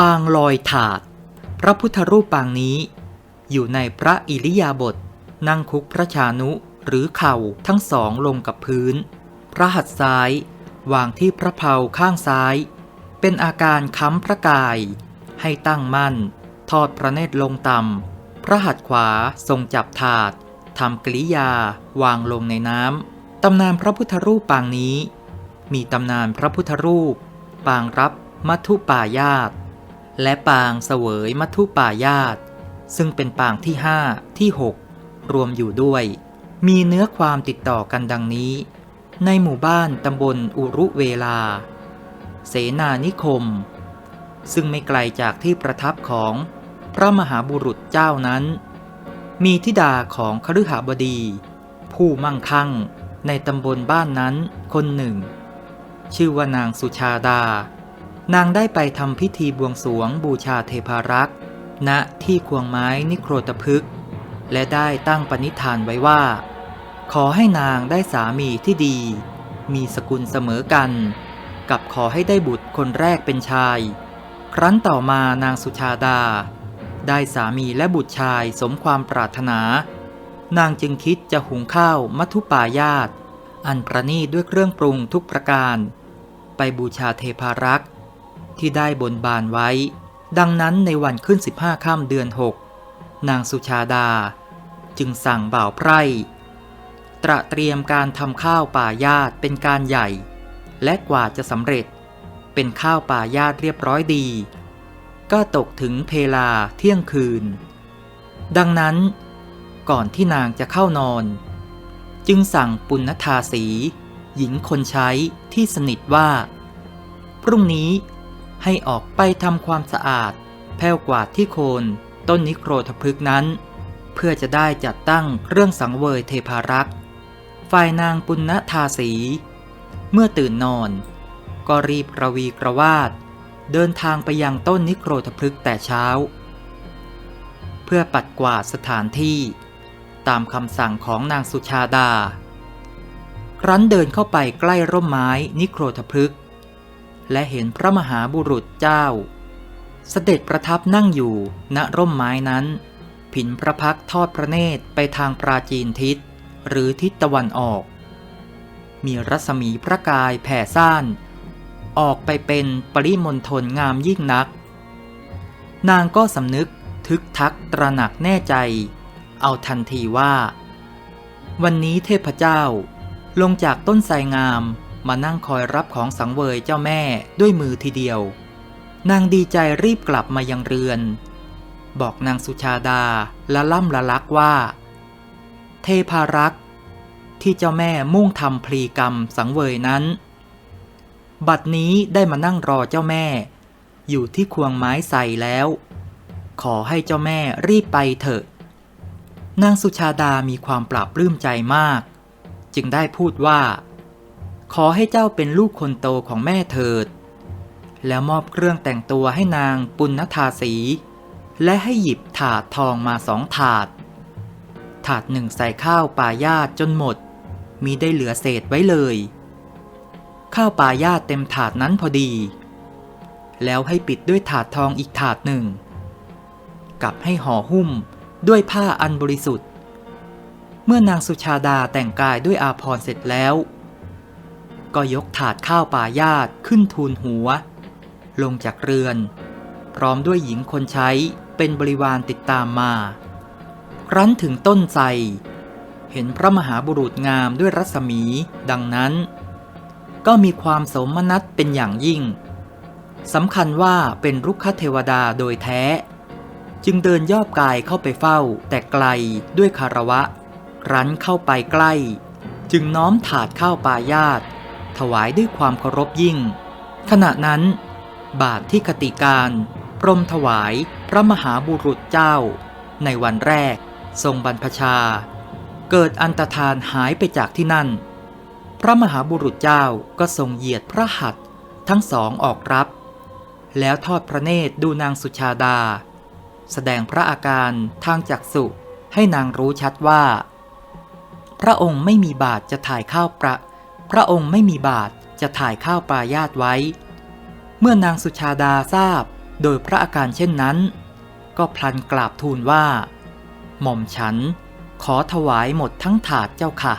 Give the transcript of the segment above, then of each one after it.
ปางลอยถาด พระพุทธรูปปางนี้ อยู่ในพระอิริยาบถนั่งคุกพระชานุหรือเข่าทั้งสองลงกับพื้น พระหัตถ์ซ้าย วางที่พระเพลาข้างซ้าย เป็นอาการค้ำพระกาย ให้ตั้งมั่น ทอดพระเนตรลงต่ำ พระหัตถ์ขวาทรงจับถาดทำกริยาวางลงในน้ำตำนานพระพุทธรูปปางนี้ มีตำนานพระพุทธรูป ปางรับมัทุปายาต และปางเสวยมัทุปายาต ซึ่งเป็นปางที่5ที่6รวมอยู่ด้วย มีเนื้อความติดต่อกันดังนี้ ในหมู่บ้านตำบลอุรุเวลา เสนานิคม ซึ่งไม่ไกลจากที่ประทับของพระมหาบุรุษเจ้านั้น มีธิดาของคฤหบดี ผู้มั่งคั่งในตำบลบ้านนั้นคนหนึ่ง ชื่อว่านางสุชาดา นางได้ไปทำพิธีบวงสรวงบูชาเทพารักษ์ณที่ควงไม้นิโครตพฤกและได้ตั้งปณิธานไว้ว่า ขอให้นางได้สามีที่ดี มีสกุลเสมอกัน กับขอให้ได้บุตรคนแรกเป็นชาย ครั้นต่อมานางสุชาดา ได้สามีและบุตรชายสมความปรารถนา นางจึงคิดจะหุงข้าวมัทุปายาต อันประณีด้วยเครื่องปรุงทุกประการ ไปบูชาเทพารักษ์ ที่ได้บนบานไว้ ดังนั้นในวันขึ้น 15ค่ำเดือน 6 นางสุชาดา จึงสั่งบ่าวไพร่ ตระเตรียมการทำข้าวป่ายาตเป็นการใหญ่ และกว่าจะสำเร็จ เป็นข้าวป่ายาตเรียบร้อยดี ก็ตกถึงเพลาเที่ยงคืน ดังนั้นก่อนที่นางจะเข้านอน จึงสั่งปุณณทาสี หญิงคนใช้ที่สนิทว่า พรุ่งนี้ ให้ออกไปทำความสะอาด แผ้วกวาดที่โคน ต้นนิโครทพฤกนั้น เพื่อจะได้จัดตั้งเครื่องสังเวยเทพารักษ์ฝ่ายนางปุณณทาสี เมื่อตื่นนอน ก็รีบกระวีกระวาด เดินทางไปยังต้นนิโครทพฤกแต่เช้า เพื่อปัดกวาดสถานที่ ตามคำสั่งของนางสุชาดา ครั้นเดินเข้าไปใกล้ร่มไม้นิโครทพฤกษ และเห็นพระมหาบุรุษเจ้า เสด็จประทับนั่งอยู่ณร่มไม้นั้น ผินพระพักทอดพระเนตรไปทางปราจีนทิศ หรือทิศตะวันออก มีรัศมีพระกายแผ่ซ่าน ออกไปเป็นปริมณฑลงามยิ่งนัก นางก็สำนึกทึกทักตระหนักแน่ใจ เอาทันทีว่า วันนี้เทพเจ้าลงจากต้นไทรงาม มานั่งคอยรับของสังเวยเจ้าแม่ด้วยมือทีเดียว นางดีใจรีบกลับมายังเรือน บอกนางสุชาดาละล่ำละลักว่า เทพารักษ์ที่เจ้าแม่มุ่งทำพลีกรรมสังเวยนั้น บัดนี้ได้มานั่งรอเจ้าแม่ อยู่ที่ควงไม้ใส่แล้ว ขอให้เจ้าแม่รีบไปเถอะ นางสุชาดามีความปราบปลื้มใจมาก จึงได้พูดว่า ขอให้เจ้าเป็นลูกคนโตของแม่เถิด แล้วมอบเครื่องแต่งตัวให้นางปุณณทาสี และให้หยิบถาดทองมาสองถาด ถาดหนึ่งใส่ข้าวป่ายาตจนหมด มีได้เหลือเศษไว้เลย ข้าวป่ายาตเต็มถาดนั้นพอดี แล้วให้ปิดด้วยถาดทองอีกถาดหนึ่ง กับให้ห่อหุ้มด้วยผ้าอันบริสุทธิ์ เมื่อนางสุชาดาแต่งกายด้วยอาภรณ์เสร็จแล้ว ก็ยกถาดข้าวป่ายาตขึ้นทูลหัว ลงจากเรือน พร้อมด้วยหญิงคนใช้เป็นบริวารติดตามมา ครั้นถึงต้นไทรเห็นพระมหาบุรุษงามด้วยรัศมีดังนั้น ก็มีความสมนัตเป็นอย่างยิ่งสำคัญว่าเป็นรุกขเทวดาโดยแท้ จึงเดินย่อบกายเข้าไปเฝ้าแต่ไกลด้วยคารวะรั้นเข้าไปใกล้ จึงน้อมถาดข้าวปายาต ถวายด้วยความเคารพยิ่ง ขณะนั้น บาทที่คติการปรมถวายพระมหาบุรุษเจ้า ในวันแรก ทรงบรรพชา เกิดอันตรธานหายไปจากที่นั่น พระมหาบุรุษเจ้าก็ทรงเหยียดพระหัตถ์ทั้งสองออกรับ แล้วทอดพระเนตรดูนางสุชาดา แสดงพระอาการทางจักษุให้นางรู้ชัดว่า พระองค์ไม่มีบาทจะถ่ายข้าวประ พระองค์ไม่มีบาทจะถ่ายข้าวปลายาตไว้ เมื่อนางสุชาดาทราบโดยพระอาการเช่นนั้น ก็พลันกราบทูลว่า หม่อมฉันขอถวายหมดทั้งถาดเจ้าค่ะ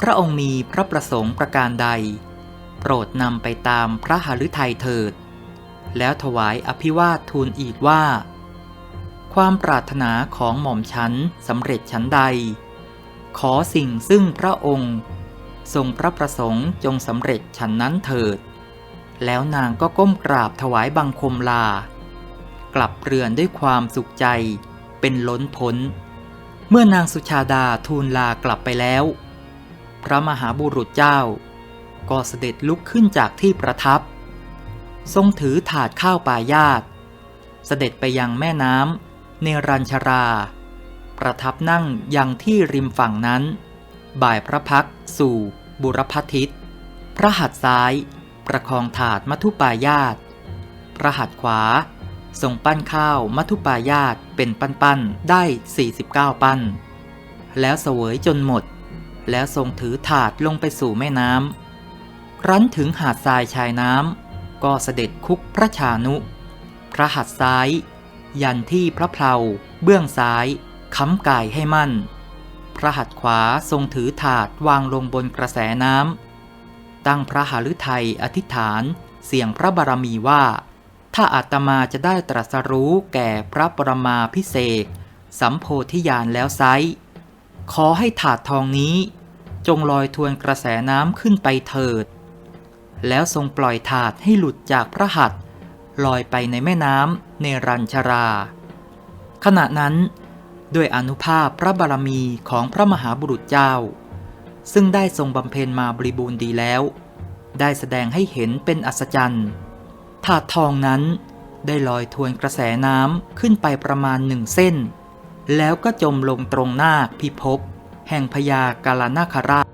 พระองค์มีพระประสงค์ประการใด โปรดนำไปตามพระหฤทัยเถิด แล้วถวายอภิวาททูลอีกว่า ความปรารถนาของหม่อมฉันสำเร็จฉันใด ขอสิ่งซึ่งพระองค์ ทรงพระประสงค์จงสำเร็จฉันนั้นเถิด แล้วนางก็ก้มกราบถวายบังคมลา กลับเรือนด้วยความสุขใจเป็นล้นพ้น เมื่อนางสุชาดาทูลลากลับไปแล้ว พระมหาบุรุษเจ้า ก็เสด็จลุกขึ้นจากที่ประทับ ทรงถือถาดข้าวปลายาตเสด็จไปยังแม่น้ำเนรัญชรา ประทับนั่งยังที่ริมฝั่งนั้น บ่ายพระพักสู่ บุรพทิศ พระหัตถ์ซ้าย ประคองถาดมัทุปายาต พระหัตถ์ขวา ทรงปั้นข้าวมัทุปายาตเป็นปั้นๆได้ 49 ปั้น แล้วเสวยจนหมด แล้วทรงถือถาดลงไปสู่แม่น้ำครั้นถึงหาดทรายชายน้ำก็เสด็จคุกพระชานุ พระหัตถ์ซ้าย ยันที่พระเพลาเบื้องซ้ายค้ำกายให้มั่น พระหัตถ์ขวาทรงถือถาดวางลงบนกระแสน้ำตั้งพระหฤทัยอธิษฐาน เสียงพระบารมีว่า ถ้าอาตมาจะได้ตรัสรู้แก่พระปรมาพิเศษสัมโพธิญาณแล้วไซขอให้ถาดทองนี้ จงลอยทวนกระแสน้ำขึ้นไปเถิด แล้วทรงปล่อยถาดให้หลุดจากพระหัตถ์ลอยไปในแม่น้ำเนรัญชรา ขณะนั้น ด้วยอนุภาพพระบารมีของพระมหาบุรุษเจ้า ซึ่งได้ทรงบำเพ็ญมาบริบูรณ์ดีแล้ว ได้แสดงให้เห็นเป็นอัศจรรย์ ถาดทองนั้นได้ลอยทวนกระแสน้ำขึ้นไปประมาณหนึ่งเส้น แล้วก็จมลงตรงหน้าพิภพแห่งพญากาลนาคราช